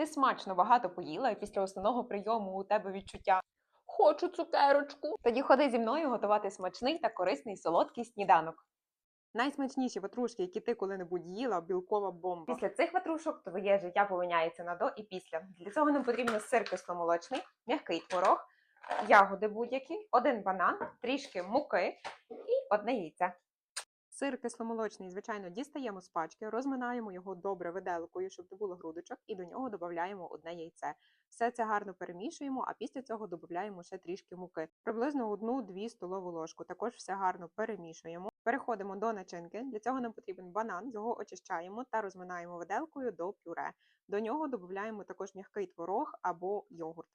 Ти смачно багато поїла, і після основного прийому у тебе відчуття Хочу цукерочку. Тоді ходи зі мною готувати смачний та корисний солодкий сніданок. Найсмачніші ватрушки, які ти коли-небудь їла, білкова бомба. Після цих ватрушок твоє життя поміняється на до і після. Для цього нам потрібно сир кисломолочний, м'який творог, ягоди будь-які, один банан, трішки муки і одне яйце. Сир кисломолочний, звичайно, дістаємо з пачки, розминаємо його добре виделкою, щоб не було грудочок, і до нього додаємо одне яйце. Все це гарно перемішуємо, а після цього додаємо ще трішки муки. Приблизно одну-дві столову ложку. Також все гарно перемішуємо. Переходимо до начинки. Для цього нам потрібен банан, його очищаємо та розминаємо виделкою до пюре. До нього додаємо також м'який творог або йогурт.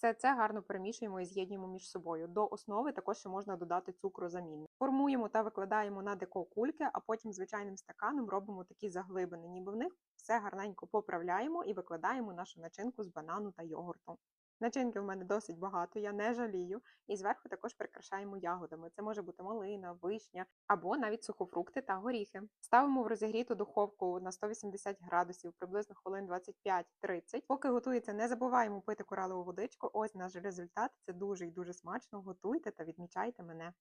Все це гарно перемішуємо і з'єднуємо між собою. До основи також ще можна додати цукрозамінник. Формуємо та викладаємо на деко кульки, а потім звичайним стаканом робимо такі заглибини, ніби в них все гарненько поправляємо і викладаємо нашу начинку з банану та йогурту. Начинки в мене досить багато, я не жалію. І зверху також прикрашаємо ягодами. Це може бути малина, вишня або навіть сухофрукти та горіхи. Ставимо в розігріту духовку на 180 градусів, приблизно хвилин 25-30. Поки готується, не забуваємо пити коралову водичку. Ось наш результат. Це дуже і дуже смачно. Готуйте та відмічайте мене.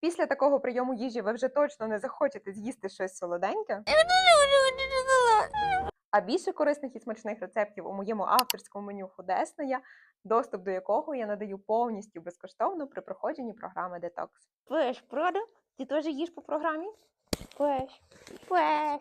Після такого прийому їжі ви вже точно не захочете з'їсти щось солоденьке. А більше корисних і смачних рецептів у моєму авторському меню Худесная, доступ до якого я надаю повністю безкоштовно при проходженні програми Детокс. Пеш, правда? Ти теж їш по програмі? Пеш. Пеш.